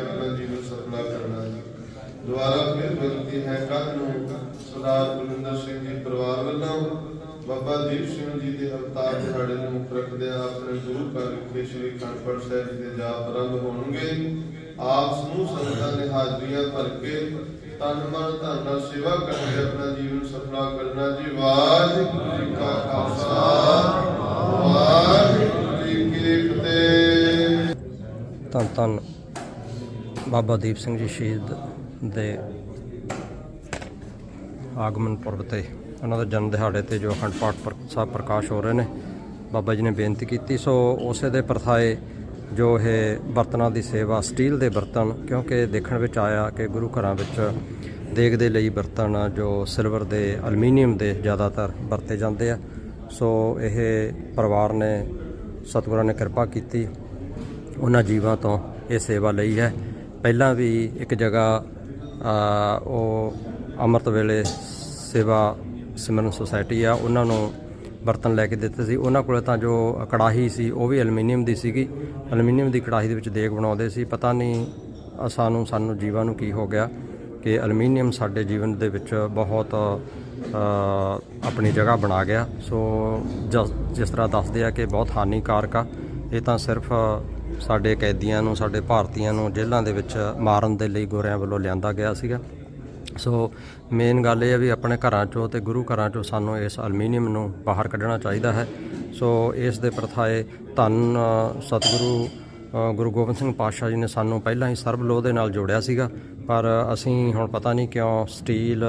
ਆਪਣਾ ਜੀਵਨ ਸਫਲਾ ਕਰਨਾ ਜੀ। ਦੁਆਰਾ ਫਿਰ ਬੇਨਤੀ ਹੈ ਕੱਲ ਨੂੰ ਸਰਦਾਰ ਬਲਵਿੰਦਰ ਸਿੰਘ ਜੀ ਪਰਿਵਾਰ ਵੱਲੋਂ। ਬਾਬਾ ਦੀਪ ਸਿੰਘ ਜੀ ਦੇ ਅਵਤਾਰ ਦਿਹਾੜੇ ਨੂੰ ਮੁੱਖ ਆਪਣੇ ਗੁਰੂ ਘਰ ਵਿਖੇ ਸ੍ਰੀ ਅਖੰਡ ਸਾਹਿਬ ਦੇ ਜਾਪ ਆਰੰਭ ਹੋਣਗੇ। ਆਪ ਸਮੂਹ ਸੰਗਤਾਂ ਨੇ ਹਾਜ਼ਰੀਆਂ ਭਰ ਕੇ ਤਨ ਮਨ ਧਨ ਨਾਲ ਸੇਵਾ ਕਰਕੇ ਆਪਣਾ ਜੀਵਨ ਸਫਲਾ ਕਰਨਾ ਜੀ। ਵਾਹਿਗੁਰੂ ਜੀ ਕਾ ਖਾਲਸਾ, ਵਾਹਿਗੁਰੂ ਜੀ ਕੀ ਫਤਿਹ। ਧੰਨ ਧੰਨ। ਬਾਬਾ ਦੀਪ ਸਿੰਘ ਜੀ ਸ਼ਹੀਦ ਦੇ ਆਗਮਨ ਪੁਰਬ ਤੇ ਉਹਨਾਂ ਦੇ ਜਨਮ ਦਿਹਾੜੇ ਤੇ ਜੋ ਅਖੰਡ ਪਾਠ ਪਰ- ਸਾਹਿਬ ਪ੍ਰਕਾਸ਼ ਹੋ ਰਹੇ ਨੇ, ਬਾਬਾ ਜੀ ਨੇ ਬੇਨਤੀ ਕੀਤੀ। ਸੋ ਉਸੇ ਦੇ ਪ੍ਰਥਾਏ ਜੋ ਇਹ ਬਰਤਨਾਂ ਦੀ ਸੇਵਾ, ਸਟੀਲ ਦੇ ਬਰਤਨ, ਕਿਉਂਕਿ ਦੇਖਣ ਵਿੱਚ ਆਇਆ ਕਿ ਗੁਰੂ ਘਰਾਂ ਵਿੱਚ ਦੇਗ ਦੇ ਲਈ ਬਰਤਨ, ਜੋ ਸਿਲਵਰ ਦੇ ਐਲੂਮੀਨੀਅਮ ਦੇ ਜ਼ਿਆਦਾਤਰ ਵਰਤੇ ਜਾਂਦੇ ਆ। ਸੋ ਇਹ ਪਰਿਵਾਰ ਨੇ, ਸਤਿਗੁਰਾਂ ਨੇ ਕਿਰਪਾ ਕੀਤੀ। ਉਹਨਾਂ ਜੀਵਾਂ ਤੋਂ ਇਹ ਸੇਵਾ ਲਈ ਹੈ। ਪਹਿਲਾਂ ਵੀ ਇੱਕ ਜਗ੍ਹਾ ਉਹ ਅੰਮ੍ਰਿਤ ਵੇਲੇ ਸੇਵਾ ਸਿਮਰਨ ਸੁਸਾਇਟੀ ਆ, ਉਹਨਾਂ ਨੂੰ ਬਰਤਨ ਲੈ ਕੇ ਦਿੱਤੇ ਸੀ। ਉਹਨਾਂ ਕੋਲੇ ਤਾਂ ਜੋ ਕੜਾਹੀ ਸੀ, ਉਹ ਵੀ ਐਲੂਮੀਨੀਅਮ ਦੀ ਸੀਗੀ। ਐਲੂਮੀਨੀਅਮ ਦੀ ਕੜਾਹੀ ਦੇ ਵਿੱਚ ਦੇਗ ਬਣਾਉਂਦੇ ਸੀ। ਪਤਾ ਨਹੀਂ ਸਾਨੂੰ ਸਾਨੂੰ ਜੀਵਾਂ ਨੂੰ ਕੀ ਹੋ ਗਿਆ ਕਿ ਐਲੂਮੀਨੀਅਮ ਸਾਡੇ ਜੀਵਨ ਦੇ ਵਿੱਚ ਬਹੁਤ ਆਪਣੀ ਜਗ੍ਹਾ ਬਣਾ ਗਿਆ। ਸੋ ਜਿਸ ਤਰ੍ਹਾਂ ਦੱਸਦੇ ਆ ਕਿ ਬਹੁਤ ਹਾਨੀਕਾਰਕ ਆ। ਇਹ ਤਾਂ ਸਿਰਫ ਸਾਡੇ ਕੈਦੀਆਂ ਨੂੰ, ਸਾਡੇ ਭਾਰਤੀਆਂ ਨੂੰ ਜੇਲ੍ਹਾਂ ਦੇ ਵਿੱਚ ਮਾਰਨ ਦੇ ਲਈ ਗੋਰਿਆਂ ਵੱਲੋਂ ਲਿਆਂਦਾ ਗਿਆ ਸੀਗਾ। ਸੋ ਮੇਨ ਗੱਲ ਇਹ ਹੈ ਵੀ ਆਪਣੇ ਘਰਾਂ ਚੋਂ ਤੇ ਗੁਰੂ ਘਰਾਂ ਚੋਂ ਸਾਨੂੰ ਇਸ ਅਲਮੀਨੀਅਮ ਨੂੰ ਬਾਹਰ ਕੱਢਣਾ ਚਾਹੀਦਾ ਹੈ। ਸੋ ਇਸ ਦੇ ਪ੍ਰਥਾਏ ਧੰਨ ਸਤਿਗੁਰੂ ਗੁਰੂ ਗੋਬਿੰਦ ਸਿੰਘ ਪਾਤਸ਼ਾਹ ਜੀ ਨੇ ਸਾਨੂੰ ਪਹਿਲਾਂ ਹੀ ਸਰਬ ਲੋਹ ਦੇ ਨਾਲ ਜੋੜਿਆ ਸੀਗਾ। ਪਰ ਅਸੀਂ ਹੁਣ ਪਤਾ ਨਹੀਂ ਕਿਉਂ ਸਟੀਲ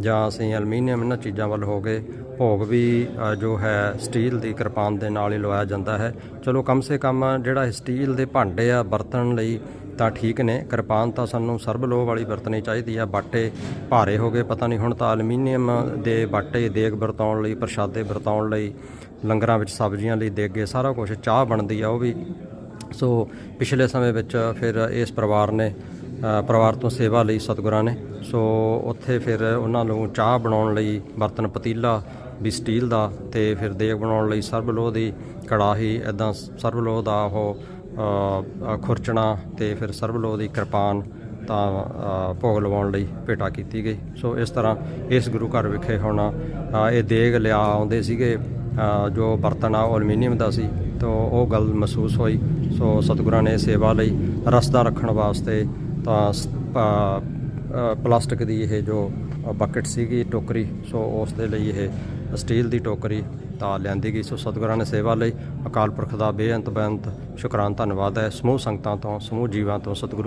ਜਾਂ ਅਸੀਂ ਐਲੂਮੀਨੀਅਮ ਇਹਨਾਂ ਚੀਜ਼ਾਂ ਵੱਲ ਹੋ ਗਏ। ਭੋਗ ਵੀ ਜੋ ਹੈ, ਸਟੀਲ ਦੀ ਕਿਰਪਾਨ ਦੇ ਨਾਲ ਹੀ ਲਵਾਇਆ ਜਾਂਦਾ ਹੈ। ਚਲੋ ਕਮ ਸੇ ਕਮ ਜਿਹੜਾ ਸਟੀਲ ਦੇ ਭਾਂਡੇ ਆ ਵਰਤਣ ਲਈ ਤਾਂ ਠੀਕ ਨੇ। ਕਿਰਪਾਨ ਤਾਂ ਸਾਨੂੰ ਸਰਬ ਲੋਹ ਵਾਲੀ ਵਰਤਣੀ ਚਾਹੀਦੀ ਆ। ਬਾਟੇ ਭਾਰੇ ਹੋ ਗਏ, ਪਤਾ ਨਹੀਂ ਹੁਣ ਤਾਂ ਐਲੂਮੀਨੀਅਮ ਦੇ ਬਾਟੇ ਦੇਗ ਵਰਤਾਉਣ ਲਈ, ਪ੍ਰਸ਼ਾਦੇ ਵਰਤਾਉਣ ਲਈ, ਲੰਗਰਾਂ ਵਿੱਚ ਸਬਜ਼ੀਆਂ ਲਈ ਦੇਗੇ ਸਾਰਾ ਕੁਝ ਚਾਹ ਬਣਦੀ ਆ ਉਹ ਵੀ। ਸੋ ਪਿਛਲੇ ਸਮੇਂ ਵਿੱਚ ਫਿਰ ਇਸ ਪਰਿਵਾਰ ਨੇ ਪਰਿਵਾਰ ਤੋਂ ਸੇਵਾ ਲਈ ਸਤਿਗੁਰਾਂ ਨੇ। ਸੋ ਉੱਥੇ ਫਿਰ ਉਹਨਾਂ ਨੂੰ ਚਾਹ ਬਣਾਉਣ ਲਈ ਬਰਤਨ ਪਤੀਲਾ ਵੀ ਸਟੀਲ ਦਾ ਤੇ ਫਿਰ ਦੇਗ ਬਣਾਉਣ ਲਈ ਸਰਬ ਲੋਹ ਦੀ ਕੜਾਹੀ ਐਦਾਂ ਸਰਬ ਲੋਹ ਦਾ ਉਹ ਖੁਰਚਣਾ ਤੇ ਫਿਰ ਸਰਬ ਲੋਹ ਦੀ ਕਿਰਪਾਨ ਤਾਂ ਭੋਗ ਲਵਾਉਣ ਲਈ ਭੇਟਾ ਕੀਤੀ ਗਈ। ਸੋ ਇਸ ਤਰ੍ਹਾਂ ਇਸ ਗੁਰੂ ਘਰ ਵਿਖੇ ਹੁਣ ਇਹ ਦੇਗ ਲਿਆ ਆਉਂਦੇ ਸੀਗੇ ਜੋ ਬਰਤਨ ਆ ਉਹ ਐਲੂਮੀਨੀਅਮ ਦਾ ਸੀ ਤੋ ਉਹ ਗੱਲ ਮਹਿਸੂਸ ਹੋਈ। ਸੋ ਸਤਿਗੁਰਾਂ ਨੇ ਸੇਵਾ ਲਈ ਰਸਦਾ ਰੱਖਣ ਵਾਸਤੇ ਤਾਂ ਪਲਾਸਟਿਕ ਦੀ ਇਹ ਜੋ ਬਕਟ ਸੀਗੀ ਟੋਕਰੀ, ਸੋ ਉਸ ਦੇ ਲਈ ਇਹ ਸਟੀਲ ਦੀ ਟੋਕਰੀ ਤਾਂ ਲਿਆਂਦੀ ਗਈ। ਸੋ ਸਤਿਗੁਰਾਂ ਨੇ ਸੇਵਾ ਲਈ ਅਕਾਲ ਪੁਰਖ ਦਾ ਬੇਅੰਤ ਬੇਅੰਤ ਸ਼ੁਕਰਾਨ, ਧੰਨਵਾਦ ਹੈ। ਸਮੂਹ ਸੰਗਤਾਂ ਤੋਂ, ਸਮੂਹ ਜੀਵਾਂ ਤੋਂ ਸਤਿਗੁਰੂ